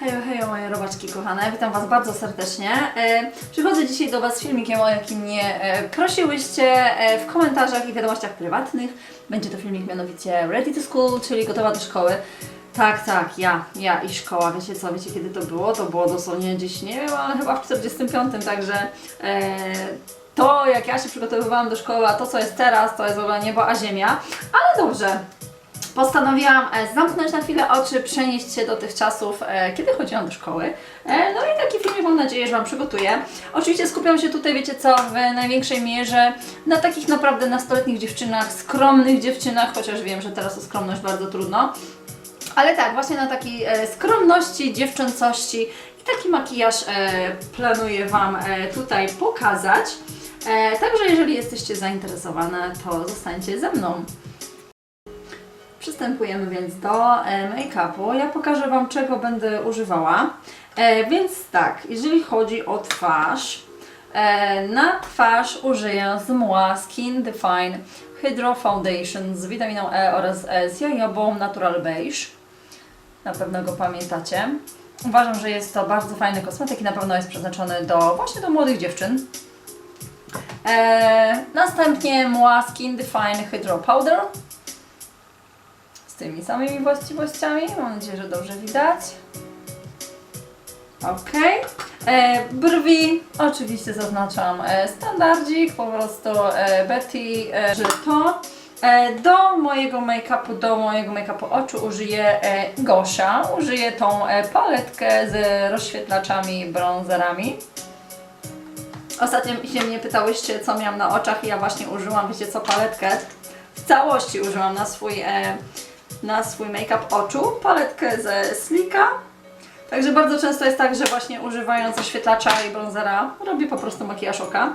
Hejo, hejo moje robaczki kochane, witam Was bardzo serdecznie. E, przychodzę dzisiaj do Was z filmikiem, o jakim mnie e, prosiłyście e, w komentarzach i wiadomościach prywatnych. Będzie to filmik mianowicie Ready to School, czyli gotowa do szkoły. Tak, tak, ja, ja i szkoła. Wiecie co, wiecie kiedy to było? To było dosłownie gdzieś, nie wiem, ale chyba w 45, także e, to jak ja się przygotowywałam do szkoły, a to co jest teraz, to jest w ogóle niebo a ziemia. Ale dobrze, postanowiłam e, zamknąć na chwilę oczy, przenieść się do tych czasów, e, kiedy chodziłam do szkoły. E, No i taki filmik mam nadzieję, że Wam przygotuję. Oczywiście skupiam się tutaj, wiecie co, w największej mierze na takich naprawdę nastoletnich dziewczynach, skromnych dziewczynach, chociaż wiem, że teraz o skromność bardzo trudno. Ale tak, właśnie na takiej skromności, dziewczęcości i taki makijaż planuję Wam tutaj pokazać. Także jeżeli jesteście zainteresowane, to zostańcie ze mną. Przystępujemy więc do e, make-upu. Ja pokażę Wam, czego będę używała. E, więc tak, jeżeli chodzi o twarz, e, na twarz użyję z Skin Define Hydro Foundation z witaminą E oraz E z jajową Natural Beige. Na pewno go pamiętacie. Uważam, że jest to bardzo fajny kosmetyk i na pewno jest przeznaczony do właśnie do młodych dziewczyn. Następnie Moi Skin Define Hydro Powder tymi samymi właściwościami. Mam nadzieję, że dobrze widać. Ok. E, brwi oczywiście zaznaczam e, standardzik, po prostu e, Betty, e, że to. E, do mojego make-upu, do mojego make-upu oczu użyję e, Gosia. Użyję tą e, paletkę z rozświetlaczami, bronzerami. Ostatnio się mnie pytałyście, co miałam na oczach i ja właśnie użyłam, wiecie co, paletkę. W całości użyłam na swój, e, na swój make-up oczu. Paletkę ze Slika. Także bardzo często jest tak, że właśnie używając oświetlacza i bronzera robię po prostu makijaż oka.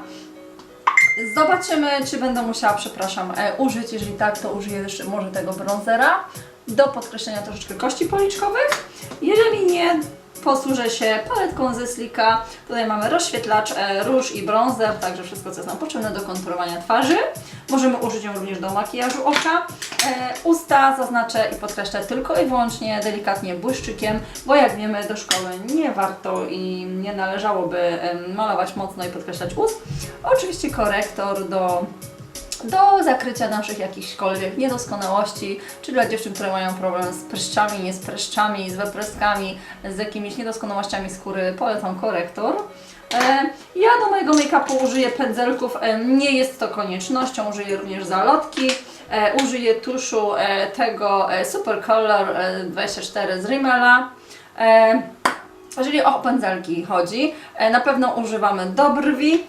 Zobaczymy, czy będę musiała, przepraszam, e, użyć. Jeżeli tak, to użyję jeszcze może tego bronzera do podkreślenia troszeczkę kości policzkowych. Jeżeli nie, posłużę się paletką ze Slika. Tutaj mamy rozświetlacz, e, róż i bronzer, także wszystko, co jest nam potrzebne do konturowania twarzy. Możemy użyć ją również do makijażu oka. E, usta zaznaczę i podkreślę tylko i wyłącznie delikatnie błyszczykiem, bo jak wiemy, do szkoły nie warto i nie należałoby malować mocno i podkreślać ust. Oczywiście korektor do do zakrycia naszych jakichśkolwiek niedoskonałości, czy dla dziewczyn, które mają problem z pryszczami, nie z pryszczami, z wypryskami, z jakimiś niedoskonałościami skóry, polecam korektor. E, Ja do mojego make-upu użyję pędzelków, e, nie jest to koniecznością, użyję również zalotki, e, użyję tuszu tego Super Color e, 24 z Rimmela. Jeżeli o pędzelki chodzi, na pewno używamy do brwi,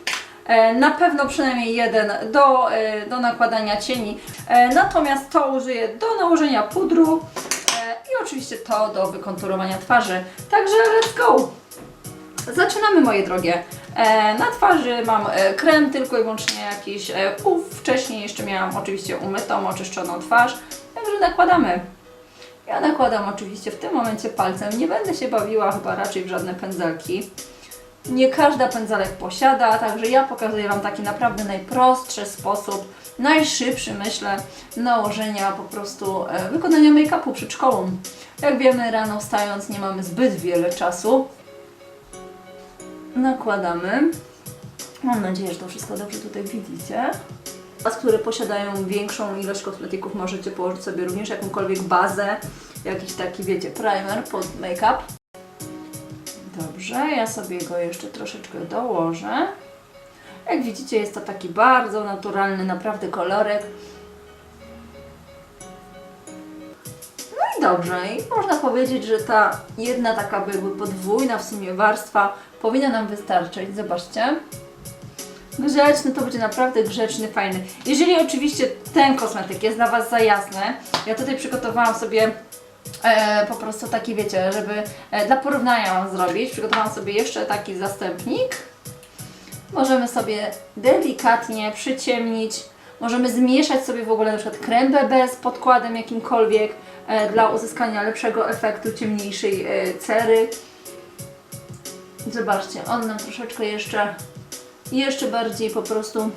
Na pewno przynajmniej jeden do, e, do nakładania cieni. E, Natomiast to użyję do nałożenia pudru e, i oczywiście to do wykonturowania twarzy. Także let's go! Zaczynamy moje drogie. E, Na twarzy mam e, krem tylko i wyłącznie jakiś e. Wcześniej jeszcze miałam oczywiście umytą, oczyszczoną twarz. Także nakładamy. Ja nakładam oczywiście w tym momencie palcem. Nie będę się bawiła chyba raczej w żadne pędzelki. Nie każda pędzelek posiada, także ja pokazuję Wam taki naprawdę najprostszy sposób, najszybszy myślę, nałożenia po prostu e, wykonania make-upu przed szkołą. Jak wiemy, rano wstając nie mamy zbyt wiele czasu. Nakładamy. Mam nadzieję, że to wszystko dobrze tutaj widzicie. Was, które posiadają większą ilość kosmetyków, możecie położyć sobie również jakąkolwiek bazę, jakiś taki, wiecie, primer pod make-up. Dobrze, ja sobie go jeszcze troszeczkę dołożę. Jak widzicie, jest to taki bardzo naturalny, naprawdę kolorek. No i dobrze, i można powiedzieć, że ta jedna taka jakby podwójna w sumie warstwa powinna nam wystarczyć. Zobaczcie. Grzeczny to będzie naprawdę grzeczny, fajny. Jeżeli oczywiście ten kosmetyk jest dla Was za jasny, ja tutaj przygotowałam sobie e, po prostu taki, wiecie, żeby e, dla porównania zrobić, przygotowałam sobie jeszcze taki zastępnik. Możemy sobie delikatnie przyciemnić, możemy zmieszać sobie w ogóle na przykład krem BB z podkładem jakimkolwiek e, dla uzyskania lepszego efektu, ciemniejszej e, cery. Zobaczcie, on nam troszeczkę jeszcze, jeszcze bardziej po prostu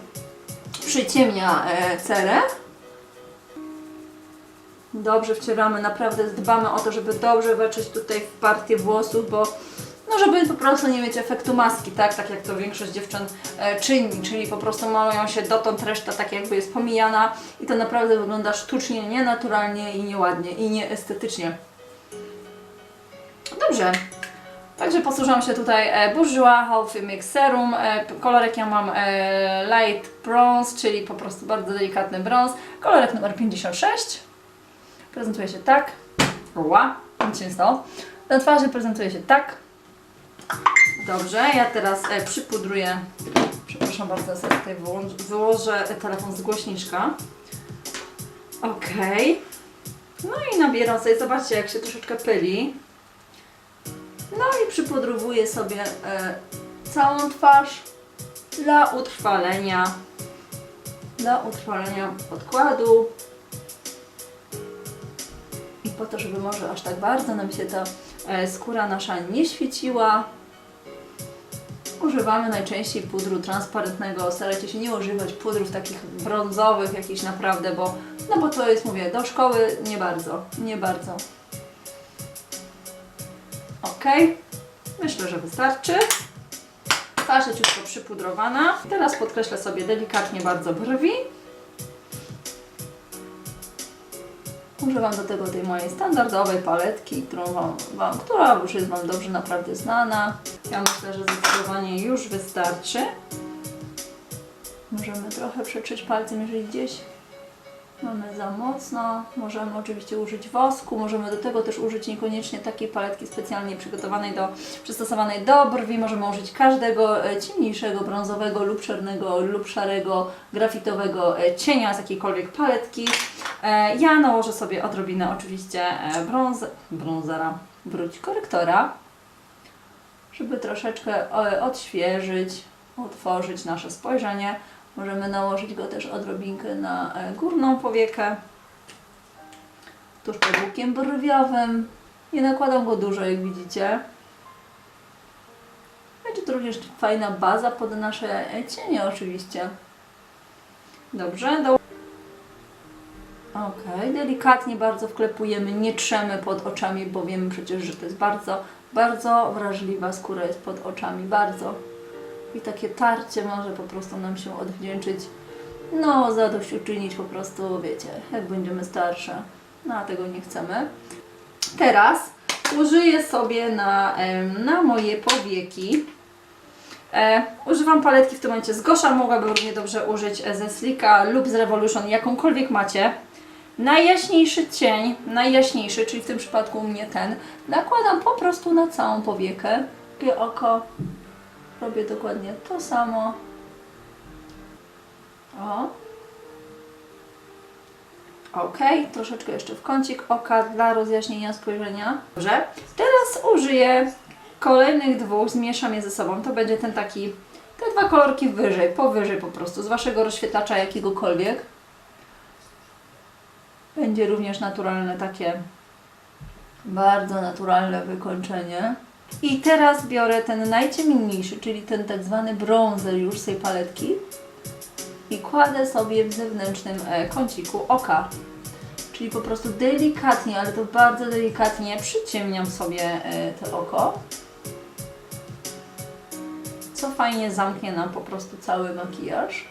przyciemnia e, cerę. Dobrze wcieramy, naprawdę dbamy o to, żeby dobrze wetrzeć tutaj w partię włosów, bo no żeby po prostu nie mieć efektu maski, tak? Tak jak to większość dziewczyn e, czyni, czyli po prostu malują się dotąd, reszta tak jakby jest pomijana i to naprawdę wygląda sztucznie, nienaturalnie i nieładnie i nieestetycznie. Dobrze. Także posłużam się tutaj e, Bourjois Healthy Mix Serum. E, kolorek ja mam e, Light Bronze, czyli po prostu bardzo delikatny brąz. Kolorek numer 56. Prezentuje się tak. Ła, nic się nie stało. Na twarzy prezentuje się tak. Dobrze, ja teraz e, przypudruję. Przepraszam bardzo, ja sobie tutaj wyłącz, wyłożę telefon z głośniczka. Okej. No i nabieram sobie, zobaczcie jak się troszeczkę pyli. No i przypudrowuję sobie e, całą twarz dla utrwalenia. Dla utrwalenia podkładu. Po to, żeby może aż tak bardzo nam się ta e, skóra nasza nie świeciła. Używamy najczęściej pudru transparentnego. Starajcie się nie używać pudrów takich brązowych, jakichś naprawdę, bo no bo to jest, mówię, do szkoły nie bardzo, nie bardzo. Ok, myślę, że wystarczy. Twarz leciutko przypudrowana. Teraz podkreślę sobie delikatnie bardzo brwi. Używam do tego tej mojej standardowej paletki, którą wam, wam, która już jest Wam dobrze naprawdę znana. Ja myślę, że zdecydowanie już wystarczy. Możemy trochę przetrzeć palcem, jeżeli gdzieś mamy za mocno. Możemy oczywiście użyć wosku, możemy do tego też użyć niekoniecznie takiej paletki specjalnie przygotowanej do, przystosowanej do brwi. Możemy użyć każdego e, ciemniejszego, brązowego lub czarnego lub szarego, grafitowego e, cienia z jakiejkolwiek paletki. E, Ja nałożę sobie odrobinę oczywiście e, brąz, brązera, wróć korektora, żeby troszeczkę e, odświeżyć, otworzyć nasze spojrzenie. Możemy nałożyć go też odrobinkę na górną powiekę, tuż pod łukiem brwiowym. Nie nakładam go dużo, jak widzicie. Będzie to również fajna baza pod nasze cienie oczywiście. Dobrze, do Okej, delikatnie bardzo wklepujemy, nie trzemy pod oczami, bo wiemy przecież, że to jest bardzo, bardzo wrażliwa skóra jest pod oczami, bardzo. I takie tarcie może po prostu nam się odwdzięczyć, no zadośćuczynić po prostu, wiecie, jak będziemy starsze. No a tego nie chcemy. Teraz użyję sobie na, na moje powieki. E, używam paletki w tym momencie z Gosza, mogłabym równie dobrze użyć e, ze Slika lub z Revolution, jakąkolwiek macie. Najjaśniejszy cień, najjaśniejszy, czyli w tym przypadku u mnie ten, nakładam po prostu na całą powiekę. Takie oko. Robię dokładnie to samo. O. Ok, troszeczkę jeszcze w kącik oka dla rozjaśnienia spojrzenia. Dobrze. Teraz użyję kolejnych dwóch, zmieszam je ze sobą. To będzie ten taki, te dwa kolorki wyżej, powyżej po prostu, z Waszego rozświetlacza jakiegokolwiek. Będzie również naturalne takie, bardzo naturalne wykończenie. I teraz biorę ten najciemniejszy, czyli ten tak zwany bronzer już z tej paletki i kładę sobie w zewnętrznym e, kąciku oka. Czyli po prostu delikatnie, ale to bardzo delikatnie przyciemniam sobie e, to oko. Co fajnie zamknie nam po prostu cały makijaż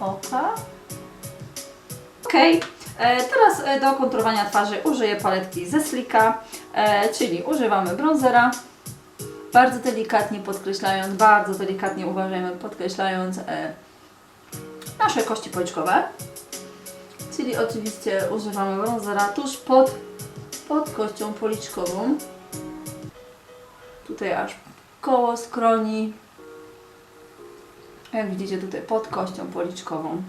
oka. Okej, e, teraz e, do konturowania twarzy użyję paletki ze Slika, e, czyli używamy bronzera. Bardzo delikatnie podkreślając, bardzo delikatnie uważajmy, podkreślając e, nasze kości policzkowe. Czyli oczywiście używamy bronzera tuż pod, pod kością policzkową. Tutaj aż koło skroni. Jak widzicie tutaj pod kością policzkową.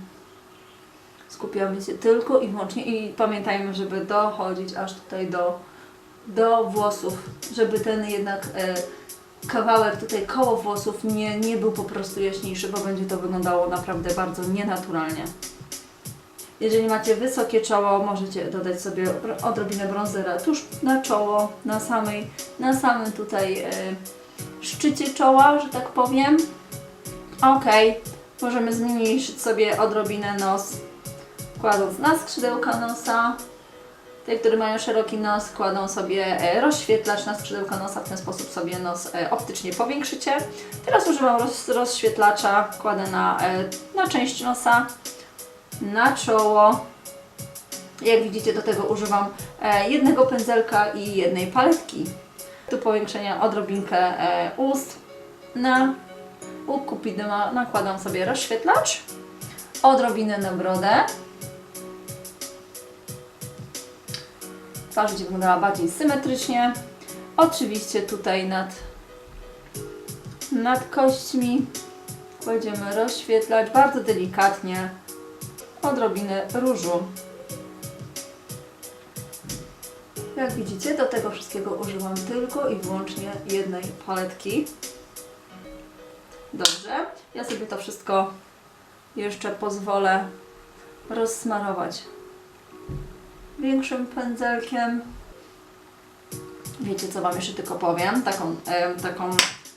Skupiamy się tylko i wyłącznie i pamiętajmy, żeby dochodzić aż tutaj do, do włosów, żeby ten jednak e, kawałek tutaj koło włosów nie, nie był po prostu jaśniejszy, bo będzie to wyglądało naprawdę bardzo nienaturalnie. Jeżeli macie wysokie czoło, możecie dodać sobie odrobinę bronzera tuż na czoło, na samej, na samym tutaj e, szczycie czoła, że tak powiem. Ok, możemy zmniejszyć sobie odrobinę nos, kładąc na skrzydełka nosa. Te, które mają szeroki nos, kładą sobie e, rozświetlacz na skrzydełka nosa, w ten sposób sobie nos e, optycznie powiększycie. Teraz używam roz, rozświetlacza, kładę na, e, na część nosa, na czoło. Jak widzicie, do tego używam jednego pędzelka i jednej paletki. Tu powiększenia odrobinkę ust. Na u kupidma nakładam sobie rozświetlacz, odrobinę na brodę. Twarz będzie wyglądała bardziej symetrycznie. Oczywiście tutaj nad, nad kośćmi będziemy rozświetlać bardzo delikatnie odrobinę różu. Jak widzicie, do tego wszystkiego używam tylko i wyłącznie jednej paletki. Dobrze, ja sobie to wszystko jeszcze pozwolę rozsmarować większym pędzelkiem. Wiecie co Wam jeszcze tylko powiem? Taką, em, taką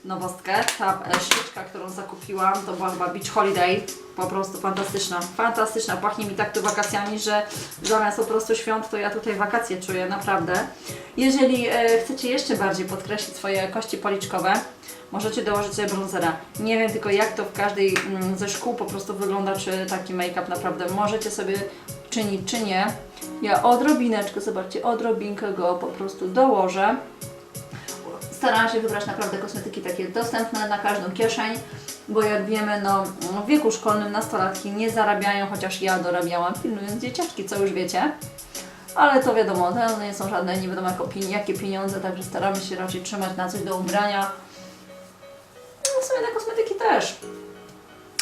nowostkę. Ta e, świeczka, którą zakupiłam, to była chyba Beach Holiday. Po prostu fantastyczna. Fantastyczna. Pachnie mi tak tu wakacjami, że zamiast po prostu świąt, to ja tutaj wakacje czuję, naprawdę. Jeżeli e, chcecie jeszcze bardziej podkreślić swoje kości policzkowe, możecie dołożyć sobie bronzera. Nie wiem tylko jak to w każdej mm, ze szkół po prostu wygląda, czy taki make-up naprawdę możecie sobie czynić, czy nie. Ja odrobineczkę, zobaczcie, odrobinkę go po prostu dołożę. Starałam się wybrać naprawdę kosmetyki takie dostępne na każdą kieszeń, bo jak wiemy, no w wieku szkolnym nastolatki nie zarabiają, chociaż ja dorabiałam pilnując dzieciaczki, co już wiecie. Ale to wiadomo, to nie są żadne nie wiadomo jakie pieniądze, także staramy się raczej trzymać na coś do ubrania. No w sumie te kosmetyki też.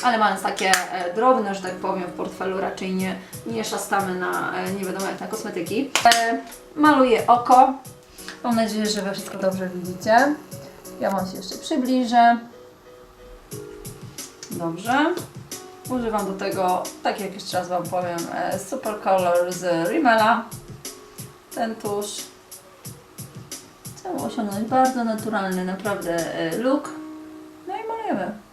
Ale mając takie e, drobne, że tak powiem, w portfelu raczej nie, nie szastamy na e, nie wiadomo jak na kosmetyki. E, maluję oko. Mam nadzieję, że Wy wszystko dobrze widzicie. Ja Wam się jeszcze przybliżę. Dobrze. Używam do tego, tak jak jeszcze raz Wam powiem, Super Color z Rimmela. Ten tusz. Chcę osiągnąć bardzo naturalny, naprawdę look. No i malujemy.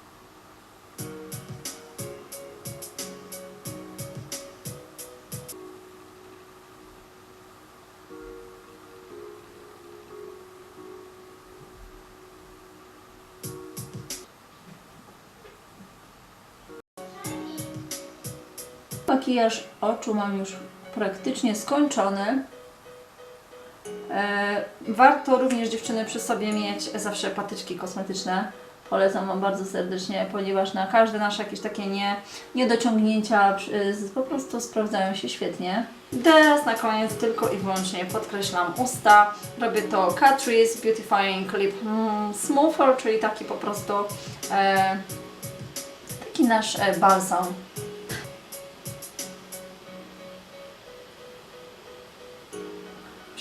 Makijaż oczu mam już praktycznie skończony. E, warto również dziewczyny przy sobie mieć zawsze patyczki kosmetyczne. Polecam Wam bardzo serdecznie, ponieważ na każde nasze jakieś takie nie, niedociągnięcia po prostu sprawdzają się świetnie. Teraz na koniec tylko i wyłącznie podkreślam usta. Robię to Catrice Beautifying Lip mm, Smoother, czyli taki po prostu e, taki nasz e, balsam.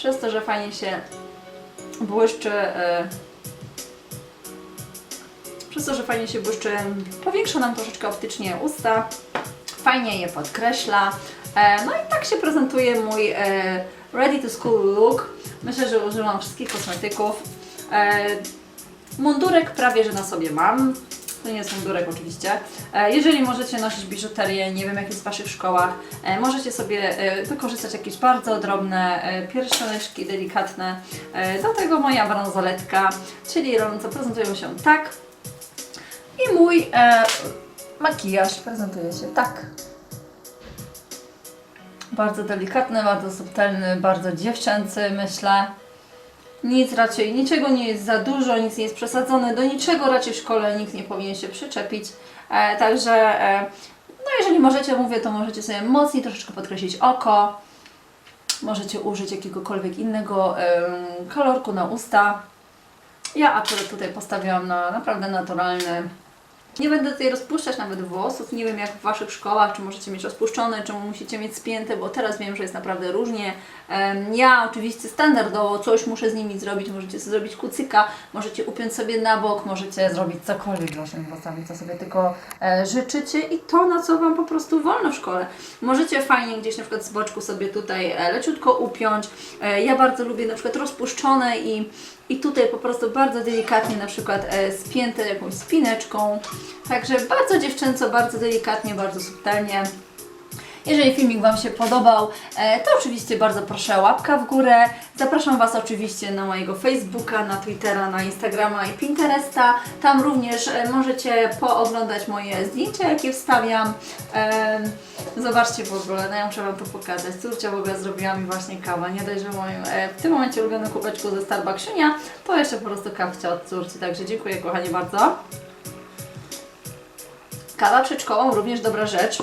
Przez to, że fajnie się błyszczy, e, przez to, że fajnie się błyszczy, powiększa nam troszeczkę optycznie usta, fajnie je podkreśla. E, no i tak się prezentuje mój e, ready to school look. Myślę, że używam wszystkich kosmetyków. Mundurek prawie, że na sobie mam. To nie jest mundurek oczywiście. E, Jeżeli możecie nosić biżuterię, nie wiem jak jest w Waszych szkołach, e, możecie sobie e, wykorzystać jakieś bardzo drobne pierścioneczki, delikatne. Do tego moja bransoletka, czyli rące prezentują się tak. I mój e, makijaż prezentuje się tak. Bardzo delikatny, bardzo subtelny, bardzo dziewczęcy myślę. Nic raczej, niczego nie jest za dużo, nic nie jest przesadzone, do niczego raczej w szkole nikt nie powinien się przyczepić. E, także, e, no jeżeli możecie, mówię, to możecie sobie mocniej troszeczkę podkreślić oko. Możecie użyć jakiegokolwiek innego em, kolorku na usta. Ja akurat tutaj postawiłam na naprawdę naturalny. Nie będę tutaj rozpuszczać nawet włosów. Nie wiem jak w Waszych szkołach, czy możecie mieć rozpuszczone, czy musicie mieć spięte, bo teraz wiem, że jest naprawdę różnie. Ja oczywiście standardowo coś muszę z nimi zrobić. Możecie sobie zrobić kucyka, możecie upiąć sobie na bok, możecie zrobić cokolwiek z Waszymi włosami, co sobie tylko e, życzycie i to, na co Wam po prostu wolno w szkole. Możecie fajnie gdzieś na przykład z boczku sobie tutaj e, leciutko upiąć. E, Ja bardzo lubię na przykład rozpuszczone i i tutaj po prostu bardzo delikatnie na przykład e, spięte jakąś spineczką. Także bardzo dziewczęco, bardzo delikatnie, bardzo subtelnie. Jeżeli filmik Wam się podobał, e, to oczywiście bardzo proszę łapka w górę. Zapraszam Was oczywiście na mojego Facebooka, na Twittera, na Instagrama i Pinteresta. Tam również e, możecie pooglądać moje zdjęcia, jakie wstawiam. Zobaczcie w ogóle, no ja muszę Wam to pokazać. Córcia w ogóle zrobiła mi właśnie kawę. Nie dość, że moim e, w tym momencie ulubionym kubeczku ze Starbucksunia, to jeszcze po prostu kawcia od córci. Także dziękuję kochani bardzo. Kawa przed szkołą również dobra rzecz.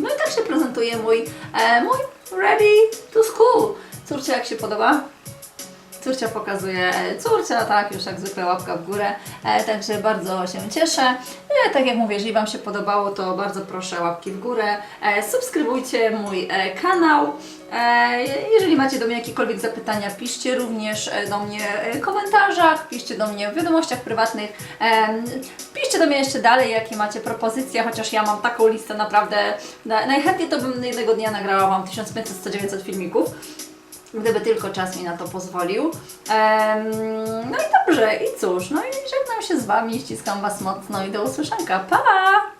No i tak się prezentuje mój, e, mój ready to school. Córcia jak się podoba? Córcia pokazuje, e, córcia, tak, już jak zwykle łapka w górę, e, także bardzo się cieszę. E, tak jak mówię, jeżeli Wam się podobało, to bardzo proszę łapki w górę. Subskrybujcie mój kanał. Jeżeli macie do mnie jakiekolwiek zapytania, piszcie również do mnie w komentarzach, piszcie do mnie w wiadomościach prywatnych. Piszcie do mnie jeszcze dalej, jakie macie propozycje, chociaż ja mam taką listę naprawdę, na, najchętniej to bym jednego dnia nagrała Wam 1500-900 filmików gdyby tylko czas mi na to pozwolił. No i dobrze, i cóż, no i żegnam się z Wami, ściskam Was mocno i do usłyszonka. Pa!